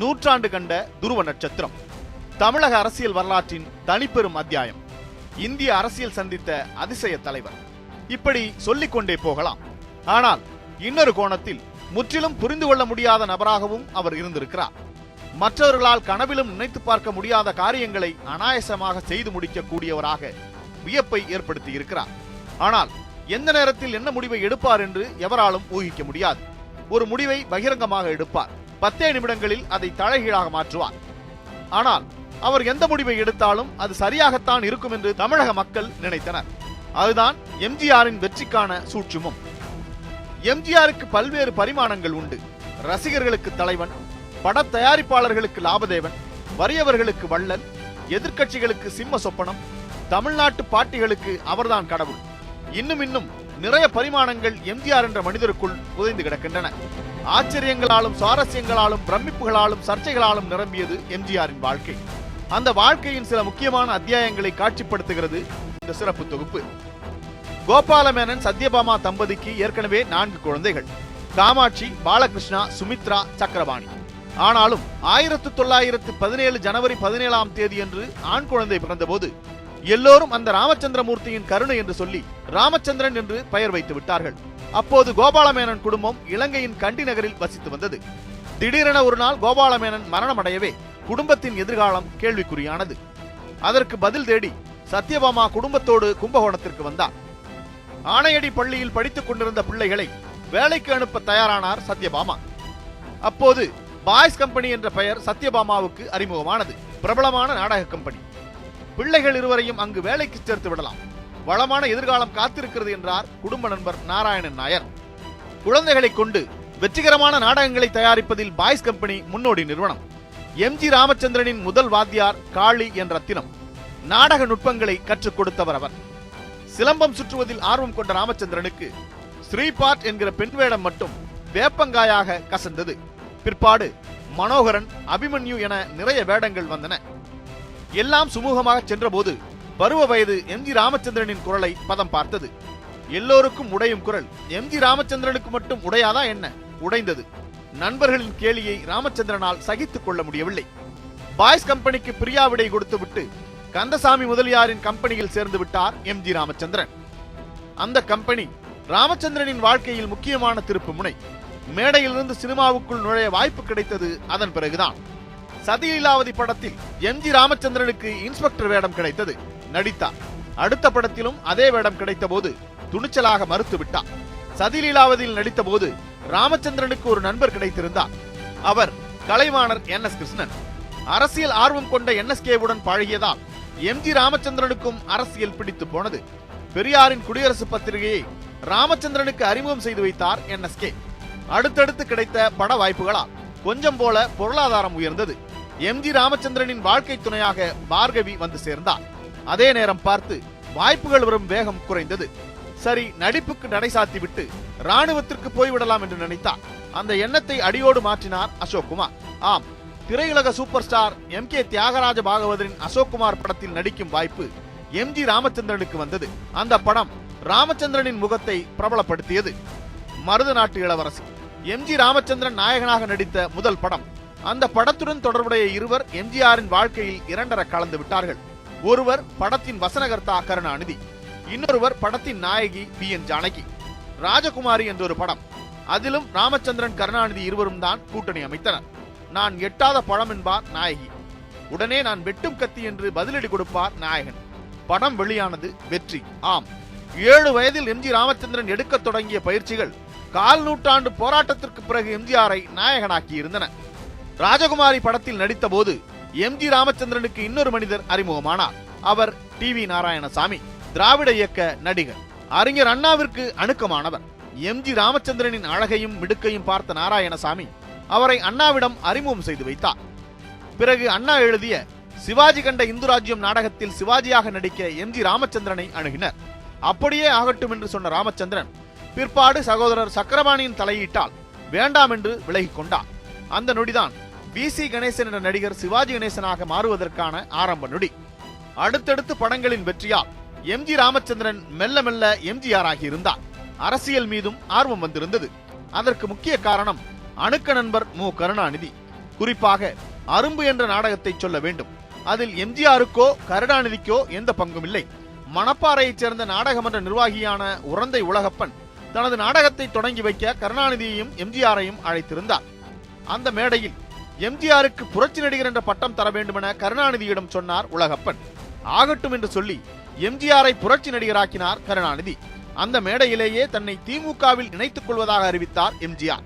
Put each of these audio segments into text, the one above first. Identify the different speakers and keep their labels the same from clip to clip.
Speaker 1: நூற்றாண்டு கண்ட துருவ நட்சத்திரம். தமிழக அரசியல் வரலாற்றின் தனிப்பெரும் அத்தியாயம். இந்திய அரசியல் சந்தித்த அதிசய தலைவர். இப்படி சொல்லிக் கொண்டே போகலாம். ஆனால் இன்னொரு கோணத்தில் முற்றிலும் புரிந்து கொள்ள முடியாத நபராகவும் அவர் இருந்திருக்கிறார். மற்றவர்களால் கனவிலும் நினைத்து பார்க்க முடியாத காரியங்களை அனாயசமாக செய்து முடிக்கக்கூடியவராக வியப்பை ஏற்படுத்தி இருக்கிறார். ஆனால் எந்த நேரத்தில் என்ன முடிவை எடுப்பார் என்று எவராலும் ஊகிக்க முடியாது. ஒரு முடிவை பகிரங்கமாக எடுப்பார். பத்தே நிமிடங்களில் அதை தலைகீழாக மாற்றுவார். ஆனால் அவர் எந்த முடிவை எடுத்தாலும் அது சரியாகத்தான் இருக்கும் என்று தமிழக மக்கள் நினைத்தனர். அதுதான் எம்ஜிஆரின் வெற்றிக்கான சூட்சுமம். எம்ஜிஆருக்கு பல்வேறு பரிமாணங்கள் உண்டு. ரசிகர்களுக்கு தலைவன் பட தயாரிப்பாளர்களுக்கு லாபதேவன் வறியவர்களுக்கு வள்ளல் எதிர்க்கட்சிகளுக்கு சிம்ம சொப்பனம் தமிழ்நாட்டு பாட்டிகளுக்கு அவர்தான் கடவுள். இன்னும் இன்னும் நிறைய பரிமாணங்கள் எம்ஜிஆர் என்ற மனிதருக்குள் புதைந்து கிடக்கின்றன. ஆச்சரியங்களாலும் சுவாரஸ்யங்களாலும் பிரமிப்புகளாலும் சர்ச்சைகளாலும் நிரம்பியது எம்ஜிஆரின் வாழ்க்கை. அந்த வாழ்க்கையின் சில முக்கியமான அத்தியாயங்களை காட்சிப்படுத்துகிறது இந்த சிறப்பு தொகுப்பு. கோபாலமேனன் சத்யபாமா தம்பதிக்கு ஏற்கனவே நான்கு குழந்தைகள். காமாட்சி பாலகிருஷ்ணா சுமித்ரா சக்கரபாணி. ஆனாலும் ஆயிரத்து தொள்ளாயிரத்து பதினேழு ஜனவரி பதினேழாம் தேதியன்று ஆண் குழந்தை பிறந்தபோது எல்லோரும் அந்த ராமச்சந்திரமூர்த்தியின் கருணை என்று சொல்லி ராமச்சந்திரன் என்று பெயர் வைத்து விட்டார்கள். அப்போது கோபாலமேனன் குடும்பம் இலங்கையின் கண்டி நகரில் வசித்து வந்தது. திடீரென ஒரு நாள் கோபாலமேனன் மரணமடையவே குடும்பத்தின் எதிர்காலம் கேள்விக்குறியானது. அதற்கு பதில் தேடி சத்யபாமா குடும்பத்தோடு கும்பகோணத்திற்கு வந்தார். ஆணையடி பள்ளியில் படித்துக் கொண்டிருந்த பிள்ளைகளை வேலைக்கு அனுப்ப தயாரானார் சத்யபாமா. அப்போது பாய்ஸ் கம்பெனி என்ற பெயர் சத்யபாமாவுக்கு அறிமுகமானது. பிரபலமான நாடக கம்பெனி. பிள்ளைகள் இருவரையும் அங்கு வேலைக்கு சேர்த்து விடலாம். வளமான எதிர்காலம் காத்திருக்கிறது என்றார் குடும்ப நண்பர் நாராயணன் நாயர். குழந்தைகளை கொண்டு வெற்றிகரமான நாடகங்களை தயாரிப்பதில் பாய்ஸ் கம்பெனி முன்னோடி நிறுவனம். எம் ஜி ராமச்சந்திரனின் முதல் வாத்தியார் காளி என்ற ரத்தினம் நாடக நுட்பங்களை கற்றுக் கொடுத்தவர் அவர். சிலம்பம் சுற்றுவதில் ஆர்வம் கொண்ட ராமச்சந்திரனுக்கு ஸ்ரீபாட் என்கிற பெண் வேடம் மட்டும் வேப்பங்காயாக கசந்தது. பிற்பாடு மனோகரன் அபிமன்யு என நிறைய வேடங்கள் வந்தன. எல்லாம் சுமூகமாக சென்றபோது பருவ வயது எம் ஜி ராமச்சந்திரனின் குரலை பதம் பார்த்தது. எல்லோருக்கும் உடையும் குரல் எம் ஜி ராமச்சந்திரனுக்கு மட்டும் உடையாதா என்ன? உடைந்தது. நண்பர்களின் கேலியை ராமச்சந்திரனால் சகித்துக் கொள்ள முடியவில்லை. பாய்ஸ் கம்பெனிக்கு பிரியா விடை கொடுத்துவிட்டு கந்தசாமி முதலியாரின் கம்பெனியில் சேர்ந்து விட்டார் எம் ஜி ராமச்சந்திரன். அந்த கம்பெனி ராமச்சந்திரனின் வாழ்க்கையில் முக்கியமான திருப்பு முனை. மேடையிலிருந்து சினிமாவுக்குள் நுழைய வாய்ப்பு கிடைத்தது அதன் பிறகுதான். சதிலீலாவதி படத்தில் எம் ஜி ராமச்சந்திரனுக்கு இன்ஸ்பெக்டர் வேடம் கிடைத்தது. நடித்தார் அடுத்த படத்திலும் அதே வேடம் கிடைத்த போது துணிச்சலாக மறுத்து விட்டார் சதிலீலாவதியில் நடித்த போது ராமச்சந்திரனுக்கு ஒரு நண்பர் கிடைத்திருந்தார் அவர் கலைவாணர் என் எஸ் கிருஷ்ணன். அரசியல் ஆர்வம் கொண்ட என்எஸ்கேவுடன் பழகியதால் எம் ஜி ராமச்சந்திரனுக்கும் அரசியல் பிடித்து போனது. பெரியாரின் குடியரசு பத்திரிகையை ராமச்சந்திரனுக்கு அறிமுகம் செய்து வைத்தார் என்எஸ்கே அடுத்தடுத்து கிடைத்த பட வாய்ப்புகளால் கொஞ்சம் போல பொருளாதாரம் உயர்ந்தது. எம் ஜி ராமச்சந்திரனின் வாழ்க்கை துணையாக பார்கவி வந்து சேர்ந்தார். அதே நேரம் பார்த்து வாய்ப்புகள் வரும் வேகம் குறைந்தது. சரி நடிப்புக்கு நடை சாத்திவிட்டு ராணுவத்திற்கு போய்விடலாம் என்று நினைத்தார். அந்த எண்ணத்தை அடியோடு மாற்றினார் அசோக்குமார். ஆம் திரையுலக super star M K Thyagaraja பாகவதரின் Ashokkumar படத்தில் நடிக்கும் வாய்ப்பு எம் ஜி ராமச்சந்திரனுக்கு வந்தது. அந்த படம் ராமச்சந்திரனின் முகத்தை பிரபலப்படுத்தியது. மருத நாட்டு இளவரசி. எம் ஜி ராமச்சந்திரன் நாயகனாக நடித்த முதல் படம் அந்த படத்துடன் தொடர்புடைய இருவர் எம்ஜிஆரின் வாழ்க்கையில் இரண்டர கலந்து விட்டார்கள். ஒருவர் படத்தின் வசனகர்த்தா கருணாநிதி இன்னொருவர் படத்தின் நாயகி பி. என். ஜானகி. ராஜகுமாரி என்ற ஒரு படம். அதிலும் ராமச்சந்திரன் கருணாநிதி இருவரும் தான் கூட்டணி அமைத்தனர். நான் எட்டாத பழம் என்பார் நாயகி. உடனே நான் வெட்டும் கத்தி என்று பதிலடி கொடுப்பார் நாயகன். படம் வெளியானது வெற்றி. ஆம். ஏழு வயதில் எம்ஜி ராமச்சந்திரன் எடுக்கத் தொடங்கிய பயிற்சிகள் கால் நூற்றாண்டு போராட்டத்திற்கு பிறகு எம்ஜிஆரை நாயகனாக்கி இருந்தன ராஜகுமாரி படத்தில் நடித்த போது எம் ஜி ராமச்சந்திரனுக்கு இன்னொரு மனிதர் அறிமுகமானார். அவர் டி வி நாராயணசாமி திராவிட இயக்க நடிகர். அறிஞர் அண்ணாவிற்கு அணுக்கமானவர். எம் ஜி ராமச்சந்திரனின் அழகையும் மிடுக்கையும் பார்த்த நாராயணசாமி அவரை அண்ணாவிடம் அறிமுகம் செய்து வைத்தார். பிறகு அண்ணா எழுதிய சிவாஜி கண்ட இந்து ராஜ்யம் நாடகத்தில் சிவாஜியாக நடிக்க எம் ஜி ராமச்சந்திரனை அணுகினர். அப்படியே ஆகட்டும் என்று சொன்ன ராமச்சந்திரன் பிற்பாடு சகோதரர் சக்கரபாணியின் தலையீட்டால் வேண்டாம் என்று விலகிக் கொண்டார். அந்த நொடிதான் வி சி கணேசன் என்ற நடிகர் சிவாஜி கணேசனாக மாறுவதற்கான ஆரம்ப நொடி. அடுத்தடுத்து படங்களின் வெற்றியால் எம் ஜி ராமச்சந்திரன் மெல்ல மெல்ல எம்ஜிஆர் ஆகி இருந்தார். அரசியல் மீதும் ஆர்வம் வந்திருந்தது. அதற்கு முக்கிய காரணம் அணுக்க நண்பர் மு கருணாநிதி. குறிப்பாக அரும்பு என்ற நாடகத்தை சொல்ல வேண்டும். அதில் எம்ஜிஆருக்கோ கருணாநிதிக்கோ எந்த பங்கும் இல்லை. மணப்பாறையைச் சேர்ந்த நாடகமன்ற நிர்வாகியான உரந்தை உலகப்பன் தனது நாடகத்தை தொடங்கி வைக்க கருணாநிதியையும் எம்ஜிஆரையும் அழைத்திருந்தார். அந்த மேடையில் எம்ஜிஆருக்கு புரட்சி நடிகர் என்ற பட்டம் தர வேண்டுமென கருணாநிதியிடம் சொன்னார் உலகப்பன். ஆகட்டும் என்று சொல்லி எம்ஜிஆரை புரட்சி நடிகராக்கினார் கருணாநிதி. அந்த மேடையிலேயே தன்னை திமுகவில் இணைத்துக் கொள்வதாக அறிவித்தார் எம்ஜிஆர்.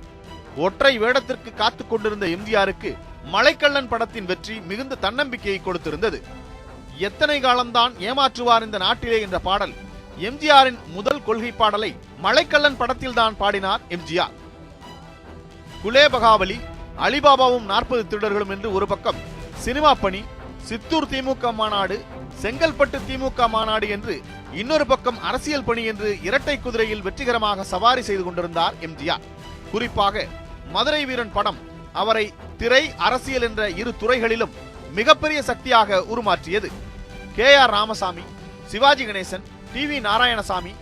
Speaker 1: ஒற்றை வேடத்திற்கு காத்துக் கொண்டிருந்த எம்ஜிஆருக்கு மலைக்கள்ளன் படத்தின் வெற்றி மிகுந்த தன்னம்பிக்கையை கொடுத்திருந்தது. எத்தனை காலம்தான் ஏமாற்றுவார் இந்த நாட்டிலே என்ற பாடல் எம்ஜிஆரின் முதல் கொள்கை பாடலை மலைக்கள்ளன் படத்தில்தான் பாடினார் எம்ஜிஆர். குலேபகாவலி அலிபாபாவும் நாற்பது திருடர்களும் என்று ஒரு பக்கம் சினிமா பணி சித்தூர் திமுக மாநாடு செங்கல்பட்டு திமுக மாநாடு என்று இன்னொரு பக்கம் அரசியல் பணி என்று இரட்டை குதிரையில் வெற்றிகரமாக சவாரி செய்து கொண்டிருந்தார் எம்ஜிஆர். குறிப்பாக மதுரை வீரன் படம் அவரை திரை அரசியல் என்ற இரு துறைகளிலும் மிகப்பெரிய சக்தியாக உருமாற்றியது. K R Ramasamy Sivaji Ganesan T V Narayanasamy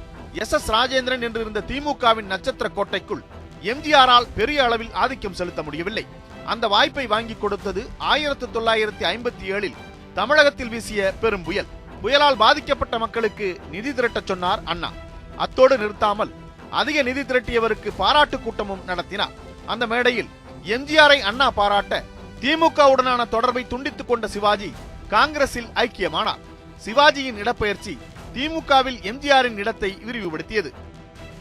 Speaker 1: S S Rajendran என்று இருந்த திமுகவின் நட்சத்திர கோட்டைக்குள் எம்ஜிஆரால் பெரிய அளவில் ஆதிக்கம் செலுத்த முடியவில்லை. அந்த வாய்ப்பை வாங்கி கொடுத்தது ஆயிரத்தி தொள்ளாயிரத்தி ஐம்பத்தி ஏழில் தமிழகத்தில் வீசிய பெரும் புயல். புயலால் பாதிக்கப்பட்ட மக்களுக்கு நிதி திரட்டச் சொன்னார் அண்ணா. அத்தோடு நிறுத்தாமல் அதிக நிதி திரட்டியவருக்கு பாராட்டு கூட்டமும் நடத்தினார். அந்த மேடையில் எம்ஜிஆரை அண்ணா பாராட்ட திமுகவுடனான தொடர்பை துண்டித்துக் கொண்ட சிவாஜி காங்கிரஸில் ஐக்கியமானார். சிவாஜியின் இடப்பெயர்ச்சி திமுகவில் எம்ஜிஆரின் இடத்தை விரிவுபடுத்தியது.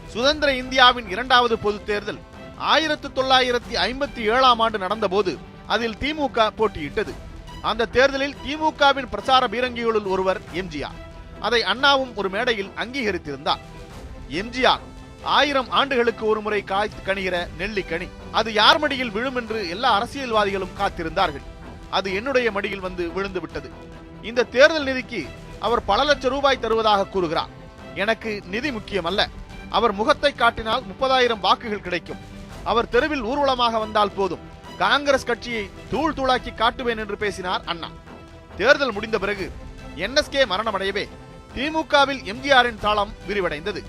Speaker 1: சுதந்திர இந்தியாவின் இரண்டாவது பொதுத் தேர்தல். ஆயிரத்தி தொள்ளாயிரத்தி ஐம்பத்தி ஏழாம் ஆண்டு நடந்தபோது அதில் திமுக போட்டியிட்டது. அந்த தேர்தலில் திமுகவின் பிரச்சார பீரங்கிகளுள் ஒருவர் எம்ஜிஆர். அதை அண்ணாவும் ஒரு மேடையில் அங்கீகரித்திருந்தார். எம்ஜிஆர் ஆயிரம் ஆண்டுகளுக்கு ஒருமுறை காய்த்து கணிகிற நெல்லிக்கனி. அது யார் மடியில் விழும் என்று எல்லா அரசியல்வாதிகளும் காத்திருந்தார்கள். அது என்னுடைய மடியில் வந்து விழுந்து விட்டது. இந்த தேர்தல் நிதிக்கு அவர் பல லட்சம் ரூபாய் தருவதாக கூறுகிறார். எனக்கு நிதி முக்கியமல்ல. அவர் முகத்தை காட்டினால் முப்பதாயிரம் வாக்குகள் கிடைக்கும். அவர் தெருவில் ஊர்வலமாக வந்தால் போதும். காங்கிரஸ் கட்சியை தூள் தூளாக்கி காட்டுவேன் என்று பேசினார் அண்ணா. தேர்தல் முடிந்த பிறகு என்எஸ்கே மரணமடையவே திமுகவில் எம்ஜிஆரின் தாளம் விரிவடைந்தது.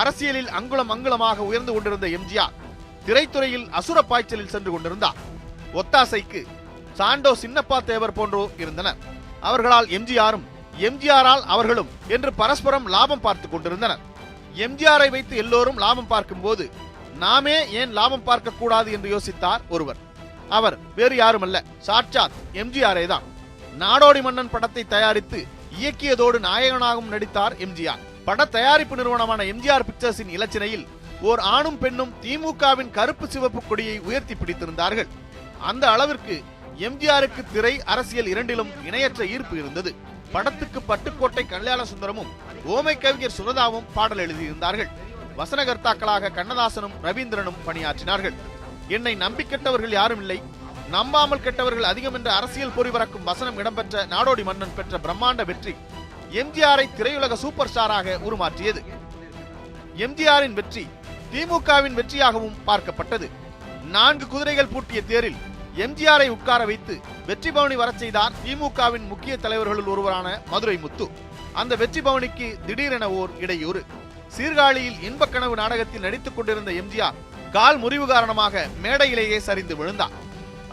Speaker 1: அரசியலில் அங்குலம் அங்குலமாக உயர்ந்து கொண்டிருந்த எம்ஜிஆர் திரைத்துறையில் அசுர பாய்ச்சலில் சென்று கொண்டிருந்தார். ஒத்தாசைக்கு சாண்டோ சின்னப்பா தேவர் போன்றோர் இருந்தனர். அவர்களால் எம்ஜிஆரும் எம்ஜிஆரால் அவர்களும் என்று பரஸ்பரம் லாபம் பார்த்துக் கொண்டிருந்தனர். எம்ஜிஆரை வைத்து எல்லோரும் லாபம் பார்க்கும் போது நாமே ஏன் லாபம் பார்க்க கூடாது என்று யோசித்தார் ஒருவர். அவர் வேறு யாரும் அல்ல சாட்சாத் எம்ஜிஆரே தான். நாடோடி மன்னன் படத்தை தயாரித்து இயக்கியதோடு நாயகனாகவும் நடித்தார் எம்ஜிஆர். பட தயாரிப்பு நிறுவனமான எம்ஜிஆர் பிக்சர்ஸின் இலச்சினையில் ஓர் ஆணும் பெண்ணும் திமுகவின் கருப்பு சிவப்பு கொடியை உயர்த்தி பிடித்திருந்தார்கள். அந்த அளவிற்கு எம்ஜிஆருக்கு திரை அரசியல் இரண்டிலும் இணையற்ற ஈர்ப்பு இருந்தது. படத்துக்கு பட்டுக்கோட்டை கல்யாண சுந்தரமும் ஓமை கவிஞர் சுரதாவும் பாடல் எழுதியிருந்தார்கள். வசனகர்த்தாக்களாக கண்ணதாசனும் ரவீந்திரனும் பணியாற்றினார்கள். என்னை நம்பி கெட்டவர்கள் யாரும் இல்லை. நம்பாமல் கெட்டவர்கள் அதிகம் என்ற அரசியல் பொறி பறக்கும் வசனம் இடம்பெற்ற நாடோடி மன்னன் பெற்ற பிரம்மாண்ட வெற்றி எம்ஜிஆரை திரையுலக சூப்பர் ஸ்டாராக உருமாற்றியது. எம்ஜிஆரின் வெற்றி திமுகவின் வெற்றியாகவும் பார்க்கப்பட்டது. நான்கு குதிரைகள் பூட்டிய தேரில் எம்ஜிஆரை உட்கார வைத்து வெற்றி பவனி வரச் செய்தார் திமுகவின் முக்கிய தலைவர்களுள் ஒருவரான மதுரை முத்து. அந்த வெற்றி பவனிக்கு திடீரென ஓர் இடையூறு. சீர்காழியில் இன்பக்கனவு நாடகத்தில் நடித்துக் கொண்டிருந்த எம்ஜிஆர் கால் முறிவு காரணமாக மேடையிலேயே சரிந்து விழுந்தார்.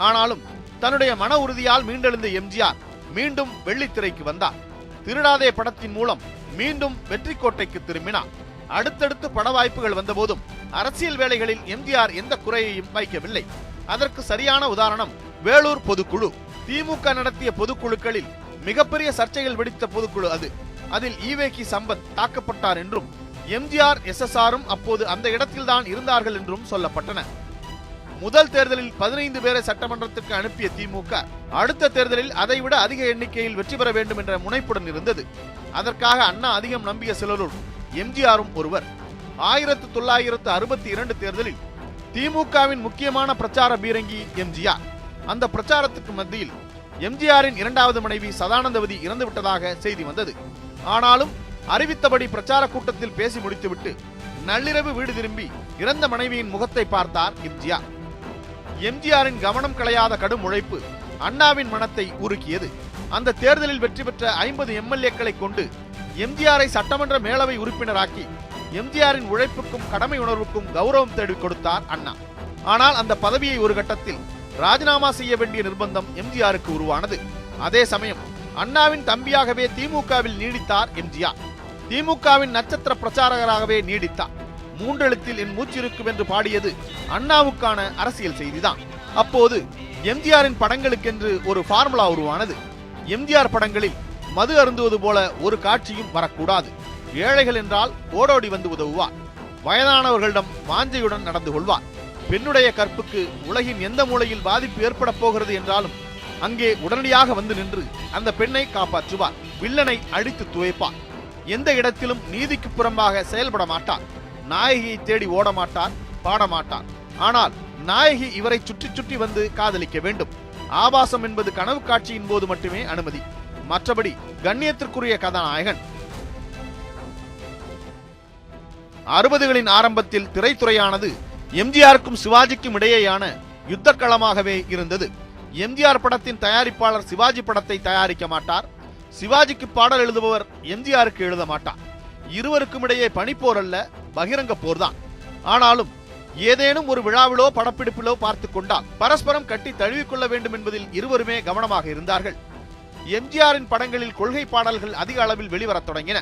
Speaker 1: ஆனாலும் தன்னுடைய மன உறுதியால் மீண்டெழுந்த எம்ஜிஆர் மீண்டும் வெள்ளித்திரைக்கு வந்தார். திருடாதே படத்தின் மூலம் மீண்டும் வெற்றி கோட்டைக்கு திரும்பினார். அடுத்தடுத்து பட வாய்ப்புகள் வந்தபோதும் அரசியல் வேலைகளில் எம்ஜிஆர் எந்த குறையையும் வைக்கவில்லை. அதற்கு சரியான உதாரணம் வேலூர் பொதுக்குழு. திமுக நடத்திய பொதுக்குழுக்களில் மிகப்பெரிய சர்ச்சைகள் வெடித்த பொதுக்குழு அது. அதில் ஈவேகி சம்பத் தாக்கப்பட்டார் என்றும் எம்ஜிஆர் எஸ்எஸ்ஆரும் அப்போது அந்த இடத்தில்தான் இருந்தார்கள் என்றும் சொல்லப்பட்டன. முதல் தேர்தலில் பதினைந்து பேரை சட்டமன்றத்திற்கு அனுப்பிய திமுக அடுத்த தேர்தலில் அதைவிட அதிக எண்ணிக்கையில் வெற்றி பெற வேண்டும் என்ற முனைப்புடன் இருந்தது. அதற்காக அண்ணா அதிகம் நம்பிய சிலருள் எம்ஜிஆரும் ஒருவர். ஆயிரத்து தொள்ளாயிரத்து அறுபத்தி இரண்டு தேர்தலில் திமுகவின் முக்கியமான பிரச்சார பீரங்கி எம்ஜிஆர். அந்த பிரச்சாரத்துக்கு மத்தியில் எம்ஜிஆரின் இரண்டாவது மனைவி சதானந்தவதி இறந்து விட்டதாக செய்தி வந்தது. ஆனாலும் அறிவித்தபடி பிரச்சார கூட்டத்தில் பேசி முடித்துவிட்டு நள்ளிரவு வீடு திரும்பி இறந்த மனைவியின் முகத்தை பார்த்தார் எம்ஜிஆர். எம்ஜிஆரின் கவனம் களையாத கடும் உழைப்பு அண்ணாவின் மனத்தை உருக்கியது. அந்த தேர்தலில் வெற்றி பெற்ற ஐம்பது எம்எல்ஏக்களை கொண்டு எம்ஜிஆரை சட்டமன்ற மேலவை உறுப்பினராக்கி எம்ஜிஆரின் உழைப்புக்கும் கடமை உணர்வுக்கும் கௌரவம் தேடி கொடுத்தார் அண்ணா. ஆனால் அந்த பதவியை ஒரு கட்டத்தில் ராஜினாமா செய்ய வேண்டிய நிர்பந்தம் எம்ஜிஆருக்கு உருவானது. அதே சமயம் அண்ணாவின் தம்பியாகவே திமுகவில் நீடித்தார் எம்ஜிஆர். திமுகவின் நட்சத்திர பிரச்சாரகராகவே நீடித்தார். மூன்றெழுத்தில் என் மூச்சிருக்கும் என்று பாடியது அண்ணாவுக்கான அரசியல் செய்திதான். அப்போது எம்ஜிஆரின் படங்களுக்கென்று ஒரு ஃபார்முலா உருவானது. எம்ஜிஆர் படங்களில் மது அருந்துவது போல ஒரு காட்சியும் வரக்கூடாது. ஏழைகள் என்றால் ஓடோடி வந்து உதவுவார். வயதானவர்களிடம் வாஞ்சையுடன் நடந்து கொள்வார். பெண்ணுடைய கற்புக்கு உலகின் எந்த மூலையில் பாதிப்பு ஏற்பட போகிறது என்றாலும் அங்கே உடனடியாக வந்து நின்று அந்த பெண்ணை காப்பாற்றுவார். வில்லனை அடித்து துவைப்பார். எந்த இடத்திலும் நீதிக்கு புறம்பாக செயல்பட மாட்டார். நாயகியை தேடி ஓட மாட்டார் பாடமாட்டார் ஆனால் நாயகி இவரை சுற்றி சுற்றி வந்து காதலிக்க வேண்டும். ஆபாசம் என்பது கனவு காட்சியின் போது மட்டுமே அனுமதி. மற்றபடி கண்ணியத்திற்குரிய கதாநாயகன். அறுபதுகளின் ஆரம்பத்தில் திரைத்துறையானது எம்ஜிஆருக்கும் சிவாஜிக்கும் இடையேயான யுத்த களமாகவே இருந்தது. எம்ஜிஆர் படத்தின் தயாரிப்பாளர் சிவாஜி படத்தை தயாரிக்க மாட்டார். சிவாஜிக்கு பாடல் எழுதுபவர் எம்ஜிஆருக்கு எழுத மாட்டார். இருவருக்கும் இடையே பனிப்போர் அல்ல பகிரங்க போர்தான் ஆனாலும் ஏதேனும் ஒரு விழாவிலோ படப்பிடிப்பிலோ பார்த்து கொண்டால் பரஸ்பரம் கட்டி தழுவிக்கொள்ள வேண்டும் என்பதில் இருவருமே கவனமாக இருந்தார்கள். எம்ஜிஆரின் படங்களில் கொள்கை பாடல்கள் அதிக அளவில் வெளிவரத் தொடங்கின.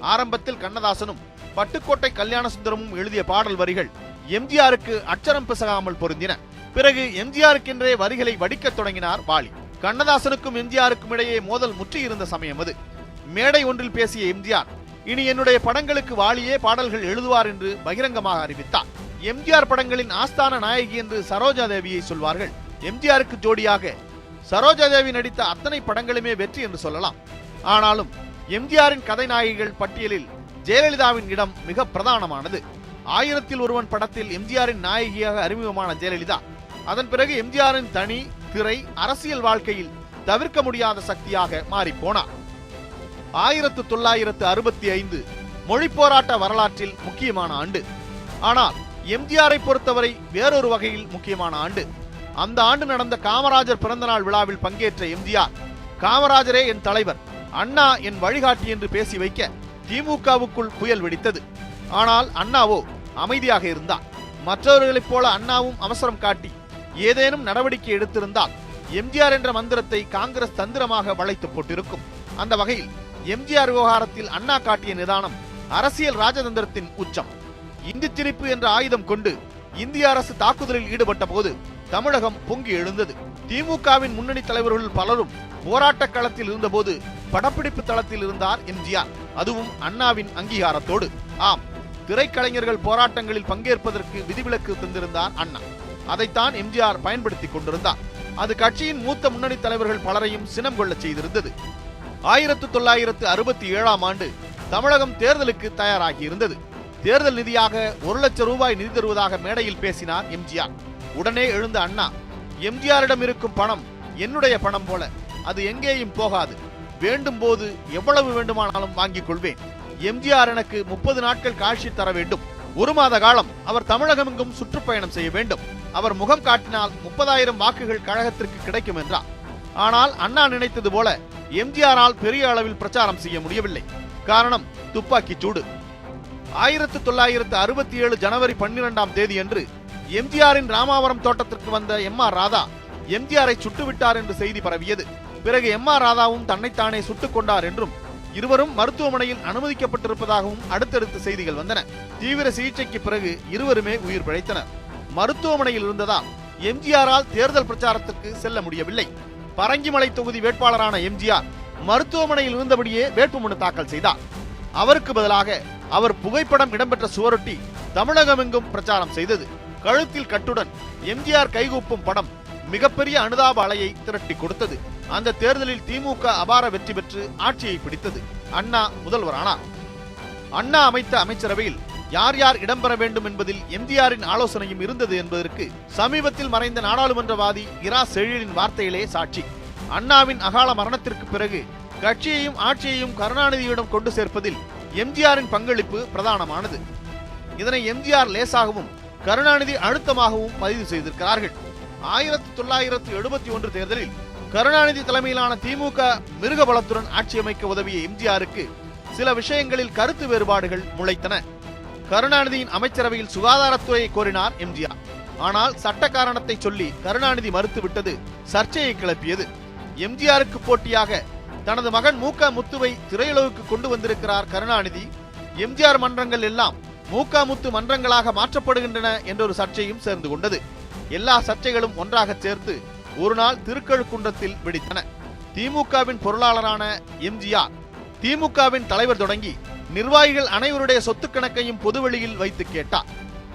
Speaker 1: ஆரம்பத்தில் கண்ணதாசனும் பட்டுக்கோட்டை கல்யாண சுந்தரமும் எழுதிய பாடல் வரிகள் எம்ஜிஆருக்கு அச்சரம் பிசகாமல் பொருந்தின. பிறகு எம்ஜிஆருக்கென்றே வரிகளை வடிக்கத் தொடங்கினார் வாலி. கண்ணதாசனுக்கும் எம்ஜிஆருக்கும் இடையே மோதல் முற்றியிருந்த சமயம் அது. மேடை ஒன்றில் பேசிய எம்ஜிஆர் இனி என்னுடைய படங்களுக்கு வாலியே பாடல்கள் எழுதுவார் என்று பகிரங்கமாக அறிவித்தார். எம்ஜிஆர் படங்களின் ஆஸ்தான நாயகி என்று சரோஜா தேவியை சொல்வார்கள். எம்ஜிஆருக்கு ஜோடியாக சரோஜா தேவி நடித்த அத்தனை படங்களுமே வெற்றி என்று சொல்லலாம். ஆனாலும் எம்ஜிஆரின் கதை நாயகிகள் பட்டியலில் ஜெயலலிதாவின் இடம் மிக பிரதானமானது. ஆயிரத்தில் ஒருவன் படத்தில் எம்ஜிஆரின் நாயகியாக அறிமுகமான ஜெயலலிதா. அதன் பிறகு எம்ஜிஆரின் தனி திரை அரசியல் வாழ்க்கையில் தவிர்க்க முடியாத சக்தியாக மாறிப்போனார். ஆயிரத்து தொள்ளாயிரத்து அறுபத்தி ஐந்து மொழி போராட்ட வரலாற்றில் முக்கியமான ஆண்டு. ஆனால் எம்ஜிஆரை பொறுத்தவரை வேறொரு வகையில் முக்கியமான ஆண்டு. அந்த ஆண்டு நடந்த காமராஜர் பிறந்தநாள் விழாவில் பங்கேற்ற எம்ஜிஆர் காமராஜரே என் தலைவர் அண்ணா என் வழிகாட்டி என்று பேசி வைக்க திமுகவுக்குள் புயல் வெடித்தது. ஆனால் அண்ணாவோ அமைதியாக இருந்தார். மற்றவர்களைப் போல அண்ணாவும் அவசரம் காட்டி ஏதேனும் நடவடிக்கை எடுத்திருந்தால் எம்ஜிஆர் என்ற மந்திரத்தை காங்கிரஸ் தந்திரமாக வளைத்து போட்டிருக்கும். அந்த வகையில் எம்ஜிஆர் விவகாரத்தில் அண்ணா காட்டிய நிதானம் அரசியல் ராஜதந்திரத்தின் உச்சம். இந்தி திணிப்பு என்ற ஆயுதம் கொண்டு இந்திய அரசு தாக்குதலில் ஈடுபட்ட போது தமிழகம் பொங்கி எழுந்தது. திமுகவின் முன்னணி தலைவர்கள் பலரும் போராட்ட களத்தில் இருந்தபோது படப்பிடிப்பு தளத்தில் இருந்தார் எம்ஜிஆர். அதுவும் அண்ணாவின் அங்கீகாரத்தோடு. ஆம் திரைக்கலைஞர்கள் போராட்டங்களில் பங்கேற்பதற்கு விதிவிலக்கு தந்திருந்தார் அண்ணா. அதைத்தான் எம்ஜிஆர் பயன்படுத்திக் கொண்டிருந்தார். அது கட்சியின் மூத்த முன்னணி தலைவர்கள் பலரையும் சினம் கொள்ளச் செய்திருந்தது. ஆயிரத்து தொள்ளாயிரத்து அறுபத்தி ஏழாம் ஆண்டு தமிழகம் தேர்தலுக்கு தயாராகி இருந்தது. தேர்தல் நிதியாக ஒரு லட்சம் ரூபாய் நிதி தருவதாக மேடையில் பேசினார் எம்ஜிஆர். உடனே எழுந்த அண்ணா எம்ஜிஆரிடம் இருக்கும் பணம் என்னுடைய பணம் போல அது எங்கேயும் போகாது. வேண்டும் போது எவ்வளவு வேண்டுமானாலும் வாங்கிக் கொள்வேன். எம்ஜிஆர் எனக்கு முப்பது நாட்கள் காட்சி தர வேண்டும். ஒரு மாத காலம் அவர் தமிழகமெங்கும் சுற்றுப்பயணம் செய்ய வேண்டும். அவர் முகம் காட்டினால் முப்பதாயிரம் வாக்குகள் கழகத்திற்கு கிடைக்கும் என்றார். ஆனால் அண்ணா நினைத்தது போல எம்ஜிஆரால் பெரிய அளவில் பிரச்சாரம் செய்ய முடியவில்லை. காரணம் துப்பாக்கிச் சூடு. ஆயிரத்து தொள்ளாயிரத்து அறுபத்தி ஏழு ஜனவரி பன்னிரெண்டாம் தேதியன்று எம்ஜிஆரின் ராமாவரம் தோட்டத்திற்கு வந்த எம் ஆர் ராதா எம்ஜிஆரை சுட்டுவிட்டார் என்று செய்தி பரவியது. பிறகு எம் ஆர் ராதாவும் தன்னைத்தானே சுட்டுக் கொண்டார் என்றும் இருவரும் மருத்துவமனையில் அனுமதிக்கப்பட்டிருப்பதாகவும் அடுத்தடுத்து செய்திகள் வந்தன. தீவிர சிகிச்சைக்கு பிறகு இருவருமே உயிர் பிழைத்தனர். மருத்துவமனையில் இருந்ததால் எம்ஜிஆரால் தேர்தல் பிரச்சாரத்திற்கு செல்ல முடியவில்லை. பரங்கிமலை தொகுதி வேட்பாளரான எம்ஜிஆர் மருத்துவமனையில் இருந்தபடியே வேட்புமனு தாக்கல் செய்தார். அவருக்கு பதிலாக அவர் புகைப்படம் இடம்பெற்ற சுவரொட்டி தமிழகமெங்கும் பிரச்சாரம் செய்தது. கழுத்தில் கட்டுடன் எம்ஜிஆர் கைகூப்பும் படம் மிகப்பெரிய அனுதாப அலையை திரட்டி கொடுத்தது. அந்த தேர்தலில் திமுக அபார வெற்றி பெற்று ஆட்சியை பிடித்தது. அண்ணா முதல்வரானார் அண்ணா அமைத்த அமைச்சரவையில் யார் யார் இடம்பெற வேண்டும் என்பதில் எம்ஜிஆரின் ஆலோசனையும் இருந்தது என்பதற்கு சமீபத்தில் மறைந்த நாடாளுமன்றவாதி இரா செழிலின் வார்த்தைகளே சாட்சி. அண்ணாவின் அகால மரணத்திற்கு பிறகு கட்சியையும் ஆட்சியையும் கருணாநிதியிடம் கொண்டு சேர்ப்பதில் எம்ஜிஆரின் பங்களிப்பு பிரதானமானது. இதனை எம்ஜிஆர் லேசாகவும் கருணாநிதி அழுத்தமாகவும் பதிவு செய்திருக்கிறார்கள். ஆயிரத்தி தொள்ளாயிரத்து எழுபத்தி ஒன்று தேர்தலில் கருணாநிதி தலைமையிலான திமுக மிருக பலத்துடன் ஆட்சி அமைக்க உதவிய எம்ஜிஆருக்கு சில விஷயங்களில் கருத்து வேறுபாடுகள் முளைத்தன. கருணாநிதியின் அமைச்சரவையில் சுகாதாரத்துறையை கோரினார் எம்ஜிஆர். ஆனால் சட்ட காரணத்தை சொல்லி கருணாநிதி மறுத்துவிட்டது சர்ச்சையை கிளப்பியது. எம்ஜிஆருக்கு போட்டியாக தனது மகன் மூக முத்துவை திரையுளவுக்கு கொண்டு வந்திருக்கிறார் கருணாநிதி. எம்ஜிஆர் மன்றங்கள் எல்லாம் மூக்காமுத்து மன்றங்களாக மாற்றப்படுகின்றன என்றொரு சர்ச்சையும் சேர்ந்து கொண்டது. எல்லா சர்ச்சைகளும் ஒன்றாக சேர்த்து ஒரு நாள் திருக்கழுக்குன்றத்தில் வெடித்தன. திமுகவின் பொருளாளரான எம்ஜிஆர் திமுகவின் தலைவர் தொடங்கி நிர்வாகிகள் அனைவருடைய சொத்து கணக்கையும் பொதுவெளியில் வைத்து கேட்டார்.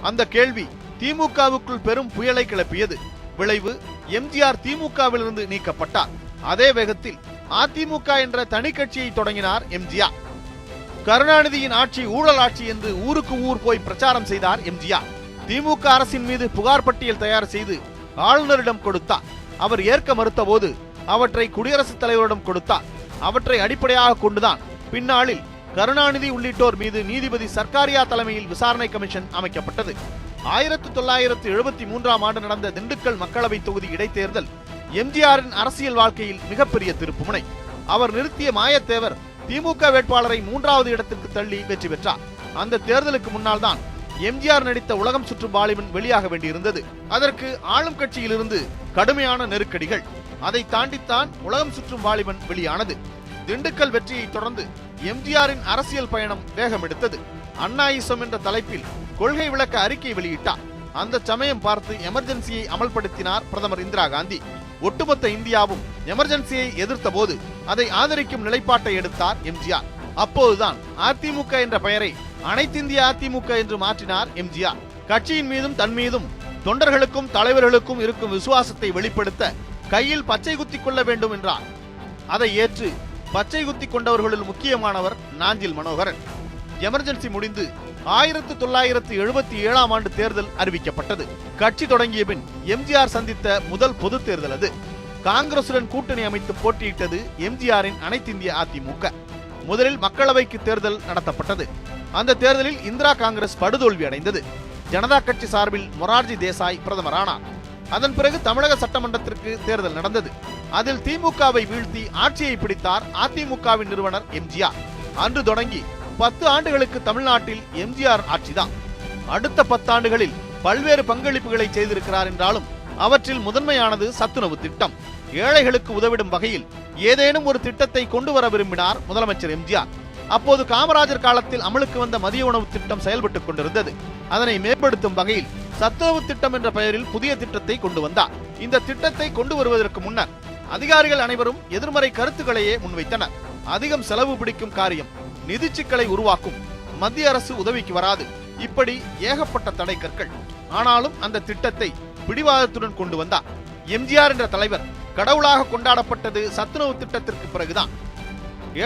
Speaker 1: அந்த கேள்வி திமுகவுக்குள் பெரும் புயலை கிளப்பியது. விளைவு எம்ஜிஆர் திமுகவிலிருந்து நீக்கப்பட்டார். அதே வேகத்தில் அதிமுக என்ற தனி கட்சியை தொடங்கினார் எம்ஜிஆர். கருணாநிதியின் ஆட்சி ஊழல் ஆட்சி என்று ஊருக்கு ஊர் போய் பிரச்சாரம் செய்தார் எம்ஜிஆர். திமுக அரசின் மீது புகார் பட்டியல் தயார் செய்து ஆளுநரிடம் கொடுத்தார். அவர் ஏற்க மறுத்தபோது அவற்றை குடியரசுத் தலைவரிடம் கொடுத்தார். அவற்றை அடிப்படையாக கொண்டுதான் பின்னாளில் கருணாநிதி உள்ளிட்டோர் மீது நீதிபதி சர்க்காரியா தலைமையில் விசாரணை கமிஷன் அமைக்கப்பட்டது. ஆயிரத்தி தொள்ளாயிரத்து எழுபத்தி மூன்றாம் ஆண்டு நடந்த திண்டுக்கல் மக்களவை தொகுதி இடைத்தேர்தல் எம்ஜிஆரின் அரசியல் வாழ்க்கையில் மிகப்பெரிய திருப்புமுனை. அவர் நிறுத்திய மாயத்தேவர் திமுக வேட்பாளரை மூன்றாவது இடத்திற்கு தள்ளி வெற்றி பெற்றார். அந்த தேர்தலுக்கு முன்னால் தான் எம்ஜிஆர் நடித்த உலகம் சுற்றும் பாலிமன் வெளியாக வேண்டியிருந்தது. அதற்கு ஆளும் கட்சியிலிருந்து கடுமையான நெருக்கடிகள். அதை தாண்டித்தான் உலகம் சுற்றும் வாலிபன் வெளியானது. திண்டுக்கல் வெற்றியை தொடர்ந்து எம்ஜிஆரின் அரசியல் பயணம் வேகம் எடுத்தது. அண்ணாயிசம் என்ற தலைப்பில் கொள்கை விளக்க அறிக்கை வெளியிட்டார். அந்த சமயம் பார்த்து எமர்ஜென்சியை அமல்படுத்தினார் பிரதமர் இந்திரா காந்தி. ஒட்டுமொத்த இந்தியாவும் எமர்ஜென்சியை எதிர்த்த போது அதை ஆதரிக்கும் நிலைப்பாட்டை எடுத்தார் எம்ஜிஆர். அப்போதுதான் அதிமுக என்ற பெயரை அனைத்திந்திய அதிமுக என்று மாற்றினார் எம்ஜிஆர். கட்சியின் மீதும் தன் மீதும் தொண்டர்களுக்கும் தலைவர்களுக்கும் இருக்கும் விசுவாசத்தை வெளிப்படுத்த கையில் பச்சை குத்தி கொள்ள வேண்டும் என்றார். அதை ஏற்று பச்சை குத்தி கொண்டவர்களுள் முக்கியமானவர் நாஞ்சில் மனோகரன். எமர்ஜென்சி முடிந்து ஆயிரத்து தொள்ளாயிரத்து எழுபத்தி ஏழாம் ஆண்டு தேர்தல் அறிவிக்கப்பட்டது. கட்சி தொடங்கிய பின் எம்ஜிஆர் சந்தித்த முதல் பொது தேர்தல் அது. காங்கிரசுடன் கூட்டணி அமைத்து போட்டியிட்டது எம்ஜிஆரின் அனைத்திந்திய அதிமுக. முதலில் மக்களவைக்கு தேர்தல் நடத்தப்பட்டது. அந்த தேர்தலில் இந்திரா காங்கிரஸ் படுதோல்வி அடைந்தது. ஜனதா கட்சி சார்பில் மொரார்ஜி தேசாய் பிரதமரானார் அதன் பிறகு தமிழக சட்டமன்றத்திற்கு தேர்தல் நடந்தது. அதில் திமுகவை வீழ்த்தி ஆட்சியை பிடித்தார் அதிமுகவின் நிறுவனர் எம்ஜிஆர். அன்று தொடங்கி பத்து ஆண்டுகளுக்கு தமிழ்நாட்டில் எம்ஜிஆர் ஆட்சிதான். அடுத்த பத்தாண்டுகளில் பல்வேறு பங்களிப்புகளை செய்திருக்கிறார் என்றாலும் அவற்றில் முதன்மையானது சத்துணவு திட்டம். ஏழைகளுக்கு உதவிடும் வகையில் ஏதேனும் ஒரு திட்டத்தை கொண்டு வர விரும்பினார் முதலமைச்சர் எம்ஜிஆர். அப்போது காமராஜர் காலத்தில் அமலுக்கு வந்த மதிய உணவு திட்டம் செயல்பட்டுக் கொண்டிருந்தது. அதனை மேம்படுத்தும் வகையில் சத்துணவு திட்டம் என்ற பெயரில் புதிய திட்டத்தை கொண்டு வந்தார். இந்த திட்டத்தை கொண்டு வருவதற்கு முன்னர் அதிகாரிகள் அனைவரும் எதிர்மறை கருத்துக்களையே முன்வைத்தனர். அதிகம் செலவு பிடிக்கும் காரியம் நிதி சிக்கலை உருவாக்கும். மத்திய அரசு உதவிக்கு வராது. இப்படி ஏகப்பட்ட தடை கற்கள் ஆனாலும் அந்த திட்டத்தை பிடிவாதத்துடன் கொண்டு வந்தார் எம்ஜிஆர் என்ற தலைவர் கடவுளாக கொண்டாடப்பட்டது சத்துணவு திட்டத்திற்கு பிறகுதான்.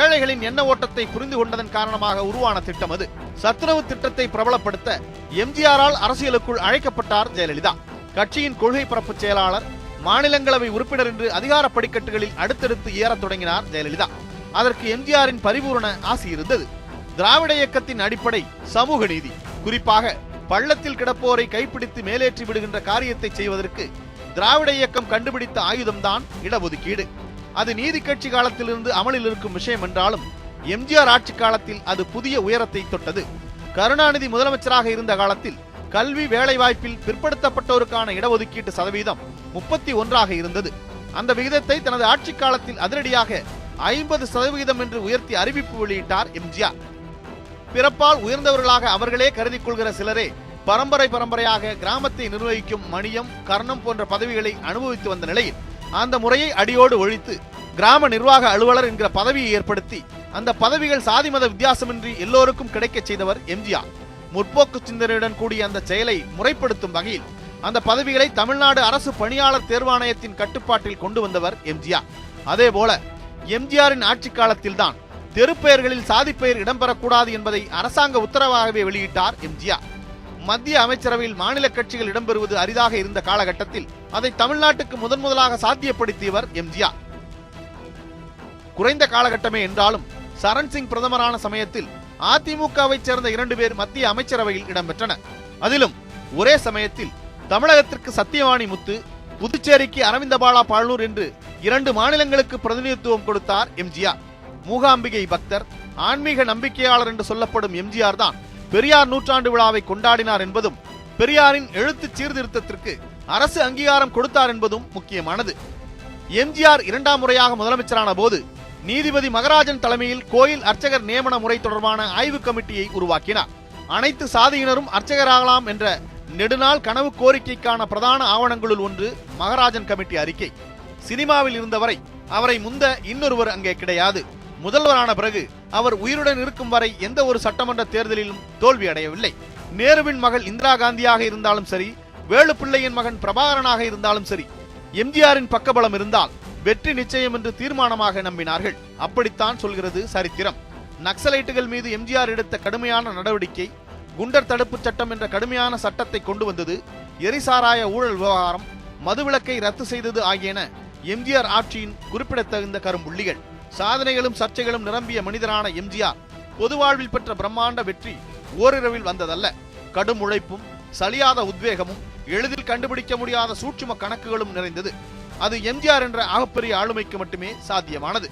Speaker 1: ஏழைகளின் எண்ண ஓட்டத்தை புரிந்து கொண்டதன் காரணமாக உருவான திட்டம் அது. சத்துணவு திட்டத்தை பிரபலப்படுத்த எம்ஜிஆரால் அரசியலுக்குள் அழைக்கப்பட்டார் ஜெயலலிதா. கட்சியின் கொள்கை பரப்பு செயலாளர் மாநிலங்களவை உறுப்பினர் என்று அதிகார படிக்கட்டுகளில் அடுத்தடுத்து ஏறத் தொடங்கினார் ஜெயலலிதா. அதற்கு எம்ஜிஆரின் பரிபூரண ஆசி இருந்தது. திராவிட இயக்கத்தின் அடிப்படை சமூக நீதி. குறிப்பாக பள்ளத்தில் கிடப்போரை கைப்பிடித்து மேலேற்றி விடுகின்ற காரியத்தை செய்வதற்கு திராவிட இயக்கம் கண்டுபிடித்த ஆயுதம்தான் இடஒதுக்கீடு. அது நீதி கட்சி காலத்திலிருந்து அமலில் இருக்கும் விஷயம் என்றாலும் எம்ஜிஆர் ஆட்சி காலத்தில் அது புதிய உயரத்தை தொட்டது. கருணாநிதி முதலமைச்சராக இருந்த காலத்தில் கல்வி வேலைவாய்ப்பில் பிற்படுத்தப்பட்டோருக்கான இடஒதுக்கீட்டு சதவீதம் முப்பத்தி ஒன்றாக இருந்தது. அந்த விகிதத்தை தனது ஆட்சி காலத்தில் அதிரடியாக ஐம்பது சதவிகிதம் என்று உயர்த்தி அறிவிப்பு வெளியிட்டார் எம்ஜிஆர். பிறப்பால் உயர்ந்தவர்களாக அவர்களே கருதி கொள்கிற சிலரே பரம்பரை பரம்பரையாக கிராமத்தை நிர்வகிக்கும் மணியம் கர்ணம் போன்ற பதவிகளை அனுபவித்து வந்த நிலையில் அந்த முறையை அடியோடு ஒழித்து கிராம நிர்வாக அலுவலர் என்கிற பதவியை ஏற்படுத்தி அந்த பதவிகள் சாதி மத வித்தியாசமின்றி எல்லோருக்கும் கிடைக்கச் செய்தவர் எம்ஜிஆர். முற்போக்கு சிந்தனையுடன் கூடிய அந்த செயலை முறைப்படுத்தும் வகையில் அந்த பதவிகளை தமிழ்நாடு அரசு பணியாளர் தேர்வாணையத்தின் கட்டுப்பாட்டில் கொண்டு வந்தவர் எம்ஜிஆர். அதே போல எம்ஜிஆரின் ஆட்சி காலத்தில்தான் தெருப்பெயர்களில் சாதிப்பெயர் இடம்பெறக்கூடாது என்பதை அரசாங்க உத்தரவாகவே வெளியிட்டார் எம்ஜிஆர். மத்திய அமைச்சரவையில் மாநில கட்சிகள் இடம்பெறுவது அரிதாக இருந்த காலகட்டத்தில் அதை தமிழ்நாட்டுக்கு முதன் முதலாக சாத்தியப்படுத்தியவர் எம்ஜிஆர். குறைந்த காலகட்டமே என்றாலும் சரண் சிங் பிரதமரான சமயத்தில் அதிமுகவை சேர்ந்த இரண்டு பேர் மத்திய அமைச்சரவையில் இடம்பெற்றனர். அதிலும் ஒரே சமயத்தில் தமிழகத்திற்கு சத்தியவாணி முத்து புதுச்சேரிக்கு அரவிந்தபாலா பாழ்னூர் என்று இரண்டு மாநிலங்களுக்கு பிரதிநிதித்துவம் கொடுத்தார் எம்ஜிஆர். மூகாம்பிகை பக்தர் ஆன்மீக நம்பிக்கையாளர் என்று சொல்லப்படும் எம்ஜிஆர் தான் பெரியார் நூற்றாண்டு விழாவை கொண்டாடினார் என்பதும் பெரியாரின் எழுத்து சீர்திருத்தத்திற்கு அரசு அங்கீகாரம் கொடுத்தார் என்பதும் முக்கியமானது. எம்ஜிஆர் இரண்டாம் முறையாக முதலமைச்சரான போது நீதிபதி மகராஜன் தலைமையில் கோயில் அர்ச்சகர் நியமன முறை தொடர்பான ஆய்வு கமிட்டியை உருவாக்கினார். அனைத்து சாதியினரும் அர்ச்சகராகலாம் என்ற நெடுநாள் கனவு கோரிக்கைக்கான பிரதான ஆவணங்களுள் ஒன்று மகராஜன் கமிட்டி அறிக்கை. சினிமாவில் இருந்தவரை அவரை முந்த இன்னொருவர் அங்கே கிடையாது. முதல்வரான பிறகு அவர் உயிருடன் இருக்கும் வரை எந்த ஒரு சட்டமன்ற தேர்தலிலும் தோல்வி அடையவில்லை. நேருவின் மகள் இந்திரா காந்தியாக இருந்தாலும் சரி வேலுப்பிள்ளையின் மகன் பிரபாகரனாக இருந்தாலும் சரி எம்ஜிஆரின் பக்கபலம் இருந்தால் வெற்றி நிச்சயம் என்று தீர்மானமாக நம்பினார்கள். அப்படித்தான் சொல்கிறது சரித்திரம். நக்சலைட்டுகள் மீது எம்ஜிஆர் எடுத்த கடுமையான நடவடிக்கை குண்டர் தடுப்பு சட்டம் என்ற கடுமையான சட்டத்தை கொண்டு வந்தது எரிசாராய ஊழல் விவகாரம் மதுவிலக்கை ரத்து செய்தது ஆகியன எம்ஜிஆர் ஆட்சியின் குறிப்பிடத்தகுந்த கரும்புள்ளிகள். சாதனைகளும் சர்ச்சைகளும் நிரம்பிய மனிதரான எம்ஜிஆர் பொது வாழ்வில் பெற்ற பிரம்மாண்ட வெற்றி ஓரிரவில் வந்ததல்ல. கடும் உழைப்பும் சலியாத உத்வேகமும் எளிதில் கண்டுபிடிக்க முடியாத சூட்சும கணக்குகளும் நிறைந்தது. அது எம்ஜிஆர் என்ற ஆகப்பெரிய ஆளுமைக்கு மட்டுமே சாத்தியமானது.